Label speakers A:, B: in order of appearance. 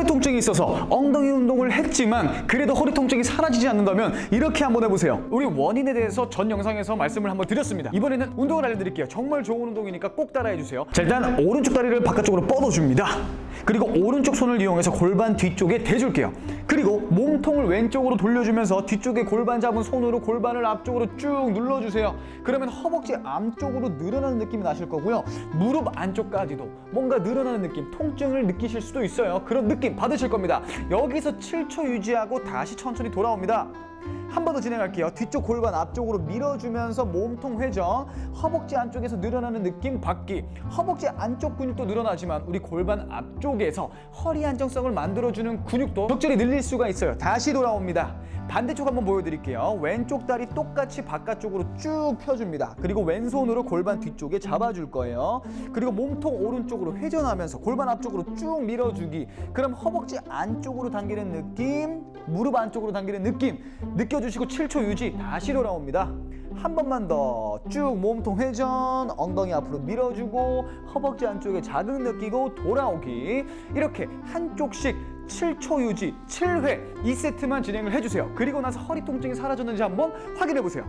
A: 허리 통증이 있어서 엉덩이 운동을 했지만 그래도 허리 통증이 사라지지 않는다면 이렇게 한번 해보세요. 우리 원인에 대해서 전 영상에서 말씀을 한번 드렸습니다. 이번에는 운동을 알려드릴게요. 정말 좋은 운동이니까 꼭 따라해주세요. 자 일단 오른쪽 다리를 바깥쪽으로 뻗어줍니다. 그리고 오른쪽 손을 이용해서 골반 뒤쪽에 대줄게요. 그리고 몸통을 왼쪽으로 돌려주면서 뒤쪽에 골반 잡은 손으로 골반을 앞쪽으로 쭉 눌러주세요. 그러면 허벅지 앞쪽으로 늘어나는 느낌이 나실 거고요. 무릎 안쪽까지도 뭔가 늘어나는 느낌, 통증을 느끼실 수도 있어요. 그런 느낌 받으실 겁니다. 여기서 7초 유지하고 다시 천천히 돌아옵니다. 한 번 더 진행할게요. 뒤쪽 골반 앞쪽으로 밀어주면서 몸통 회전, 허벅지 안쪽에서 늘어나는 느낌 받기. 허벅지 안쪽 근육도 늘어나지만 우리 골반 앞쪽에서 허리 안정성을 만들어주는 근육도 적절히 늘릴 수가 있어요. 다시 돌아옵니다. 반대쪽 한번 보여드릴게요. 왼쪽 다리 똑같이 바깥쪽으로 쭉 펴줍니다. 그리고 왼손으로 골반 뒤쪽에 잡아줄 거예요. 그리고 몸통 오른쪽으로 회전하면서 골반 앞쪽으로 쭉 밀어주기. 그럼 허벅지 안쪽으로 당기는 느낌, 무릎 안쪽으로 당기는 느낌 느껴주시고 7초 유지 다시 돌아옵니다. 한 번만 더 쭉 몸통 회전, 엉덩이 앞으로 밀어주고 허벅지 안쪽에 자극 느끼고 돌아오기. 이렇게 한쪽씩 7초 유지 7회 2세트만 진행을 해주세요. 그리고 나서 허리 통증이 사라졌는지 한번 확인해 보세요.